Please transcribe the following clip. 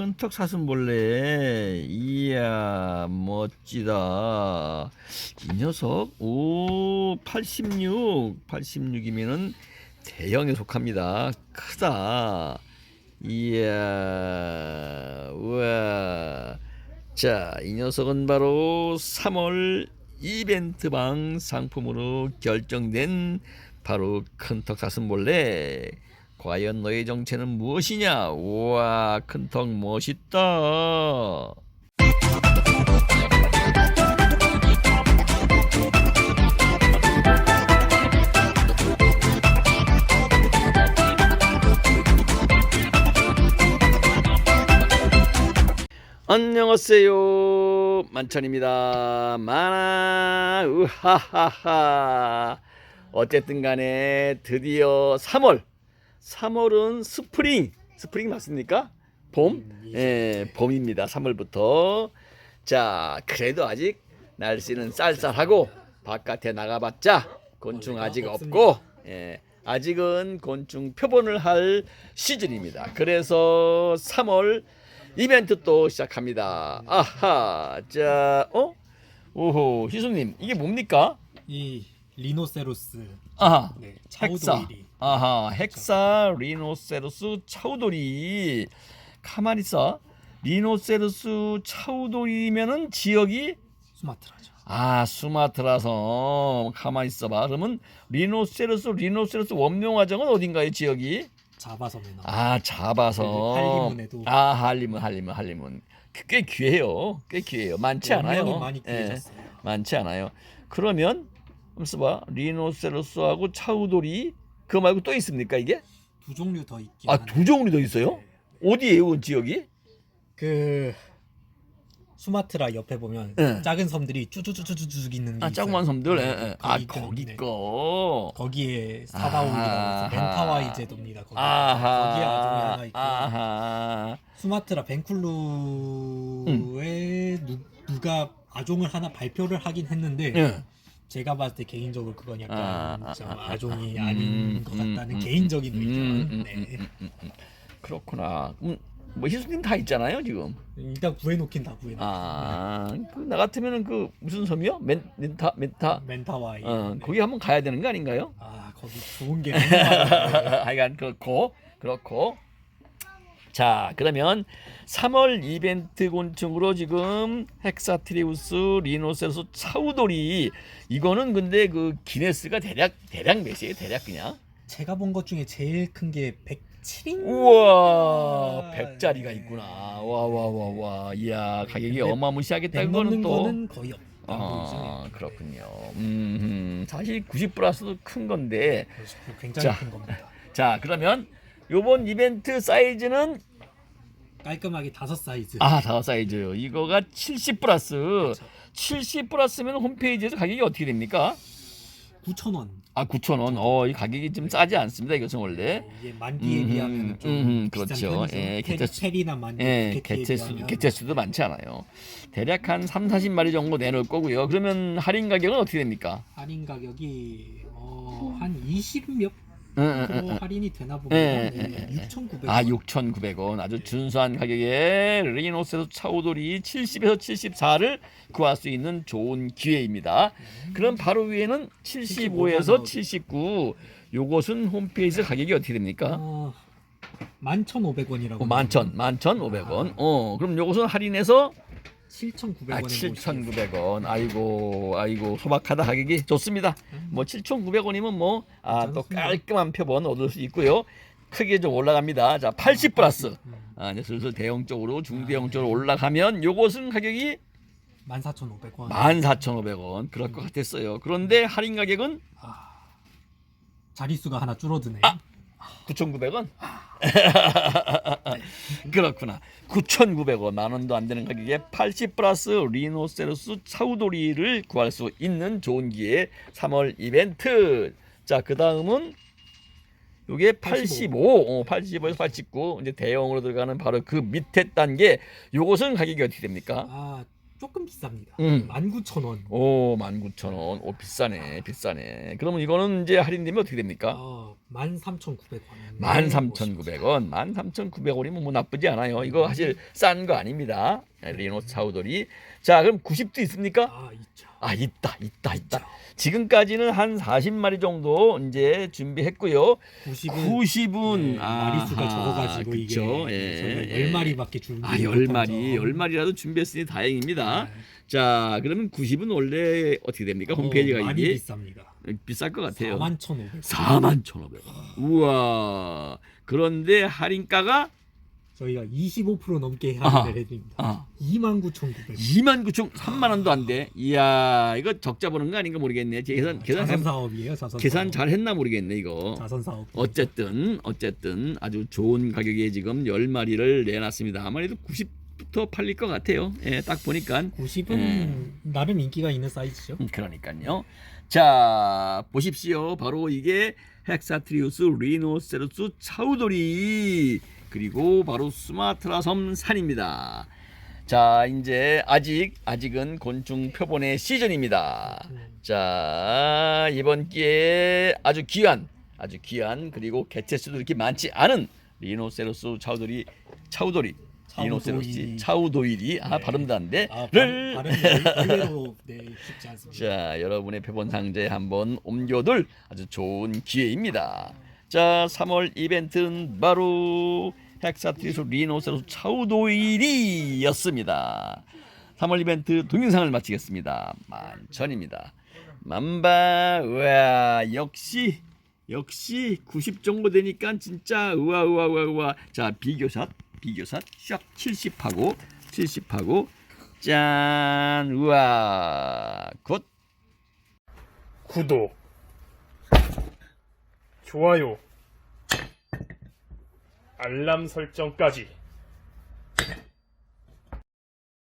큰턱 사슴벌레. 이야, 멋지다. 이 녀석, 오, 86. 86이면은 대형에 속합니다. 크다. 이야, 우와. 자, 이 녀석은 바로 3월 이벤트방 상품으로 결정된 바로 큰턱 사슴벌레. 과연 너의 정체는 무엇이냐? 우와, 큰 턱 멋있다. 안녕하세요. 만천입니다. 만아, 우하하하. 어쨌든 간에 드디어 3월. 3월은 스프링. 스프링 맞습니까? 봄? 예, 봄입니다. 3월부터. 자, 그래도 아직 날씨는 쌀쌀하고 바깥에 나가봤자 곤충 아직 없고, 예, 아직은 곤충 표본을 할 시즌입니다. 그래서 3월 이벤트 또 시작합니다. 아하, 자, 어? 오호, 희수님, 이게 뭡니까? 이 리노세로스 아하, 네, 헥사. 차우도일이 아하, 헥사 리노세루스 차우도리. 가만히 있어. 리노세루스 차우도리면은 지역이 수마트라죠. 아 수마트라서 가만히 있어봐. 그러면 리노세루스 리노세루스 원명화정은 어딘가요 지역이? 자바섬에 나와. 아 잡아서. 네, 할리문에도. 아 할리문 할리문 할리문. 꽤 귀해요. 꽤 귀해요. 많지 않아요. 원명이 많이 예, 귀해졌어요. 많지 않아요. 그러면 한번 써봐. 리노세루스하고 차우도리 그거 말고 또 있습니까 이게? 두 종류 더 있긴 아. 두 종류 더 있어요? 네. 어디에요 그 지역이? 그 수마트라 옆에 보면 네. 작은 섬들이 쭈쭈쭈쭈쭈 있는 게 아 있어요. 조그만 섬들. 네, 예, 예. 아 거기 때문에. 거. 거기에 사다올이라고 해서 아하. 멘타와이 제도입니다. 거기. 거기에 아종이 하나 있고 아하. 수마트라 벤쿨루에 누, 누가 아종을 하나 발표를 하긴 했는데 예. 제가 봤을 때 개인적으로 그건 약간 아, 아, 좀 아, 아종이 아, 아닌 음, 것 음, 같다는 음, 개인적인 음, 의견. 음, 네. 음, 음, 음. 그렇구나. 음, 뭐 희수님 다 있잖아요 지금. 일단 구해놓긴 다 구해놓. 아, 그나 같으면은 그 무슨 섬이요? 멘 멘타 멘타. 멘타와이. 어, 네. 거기 한번 가야 되는 거 아닌가요? 아 거기 좋은 게 많아요. 하여간 그렇고 그렇고. 자, 그러면 3월 이벤트 곤충으로 지금 헥사트리우스 리노세루스 차우돌이 이거는 근데 그 기네스가 대략 대략 몇이에요? 대략 그냥? 제가 본 것 중에 제일 큰 게 107인. 우와, 아, 100짜리가 네. 있구나. 와 와 와 와. 이야, 가격이 근데 어마무시하겠다. 100 이거는 넘는 또 거는 거의 없다 아. 그렇군요. 음, 사실 90 플러스도 큰 건데. 네, 굉장히 자. 큰 겁니다. 자, 그러면 요번 이벤트 사이즈는 깔끔하게 다섯 사이즈. 아, 다섯 사이즈. 이거가 70 플러스. 그렇죠. 70 플러스면 홈페이지에서 가격이 어떻게 됩니까? 9,000원. 아, 9,000원. 어, 이 가격이 좀 싸지 않습니다. 이것은 원래. 이게 만디에 음흠, 비하면 좀 비싼 그렇죠. 예, 페리, 개체수- 페리나 만디 예, 개체수. 개체수도 많지 않아요. 대략 한 3, 40마리 정도 내놓을 거고요. 그러면 할인 가격은 어떻게 됩니까? 할인 가격이 어, 한 20몇 응. 할인이 되나 예, 보면 예, 예, 예. 6,900원. 아, 6,900원. 아주 준수한 가격에 리노세스 차오돌이 70에서 74를 구할 수 있는 좋은 기회입니다. 그럼 바로 위에는 75에서 79. 요것은 홈페이지 가격이 어떻게 됩니까? 어, 11,500원이라고. 어, 만천, 만천 오백 원. 어, 그럼 요것은 할인해서 7,900원에 아, 7,900원. 아이고, 아이고, 소박하다 가격이 좋습니다. 뭐 7,900원이면 뭐 아, 또. 깔끔한 표본 얻을 수 있고요. 크게 좀 올라갑니다. 자, 80 플러스. 아, 이제 슬슬 대형 쪽으로 중대형 쪽으로 올라가면 요것은 가격이 14,500원. 14,500원. 그럴 것 같았어요. 그런데 할인 가격은 자릿수가 하나 줄어드네. 9,900원. 그렇구나. 9,900원 만 원도 안 되는 가격에 80 플러스 리노세루스 차우도리를 구할 수 있는 좋은 기회 3월 이벤트. 자, 그다음은 요게 85, 어, 85에서 89 이제 대형으로 들어가는 바로 그 밑에 단계. 요것은 가격이 어떻게 됩니까? 아, 조금 비쌉니다. 음. 19,000원. 오, 19,000원. 오, 비싸네. 비싸네. 그러면 이거는 이제 할인되면 어떻게 됩니까? 어, 13,900원. 13,900원. 13,900원이면 뭐 나쁘지 않아요. 이거 사실 싼 거 아닙니다. 리노 차우돌이. 자, 그럼 90도 있습니까? 아, 있죠. 아, 있다. 있다. 있다. 지금까지는 한 40마리 정도 이제 준비했고요. 90은 90은 네, 마리수가 적어가지고 이게 그쵸? 저희가 예. 10마리밖에 준비 아, 10마리. 10마리라도 준비했으니 다행입니다. 네. 자, 그러면 90은 원래 어떻게 됩니까? 홈페이지가 어, 많이 이게 비쌉니다. 비쌀 것 같아요. 41,500원. 41,500원. 우와. 그런데 할인가가 저희가 25% 넘게. 할인을 해드립니다. 아, 29,900원. 29,000 3만 원도 안 돼. 이야, 이거 적자 보는 거 아닌가 모르겠네. 계산 계산 자선 사업이에요. 자선 계산 사업. 잘 했나 모르겠네, 이거. 자선 사업. 어쨌든 어쨌든 아주 좋은 가격에 지금 10마리를 내놨습니다. 아무래도 90 부터 팔릴 것 같아요. 예, 딱 보니까 90은 음. 나름 인기가 있는 사이즈죠. 음, 그러니까요. 자, 보십시오. 바로 이게 헥사트리우스 리노세루스 차우돌이 그리고 바로 수마트라 섬 산입니다. 자, 이제 아직 아직은 곤충 표본의 시즌입니다. 음. 자, 이번 기회에 아주 귀한 아주 귀한 그리고 개체 수도 이렇게 많지 않은 리노세루스 차우돌이 차우돌이 리노세루스 차우도일이. 아 네. 발음도 안 돼. 아, 를 발음 의외로 네, 쉽지 않습니다. 자, 여러분의 표본 상자에 한번 옮겨둘 아주 좋은 기회입니다. 자, 3월 이벤트는 바로 헥사트리스 리노세로스 차우도일이였습니다. 3월 이벤트 동영상을 마치겠습니다. 만천입니다. 만바, 와, 역시 역시 90 정도 되니까 진짜 우와 우와 우와 우와. 자, 비교샷, 비교샷, 샥 70하고 70하고 짠, 우와, 굿. 구독, 좋아요, 알람 설정까지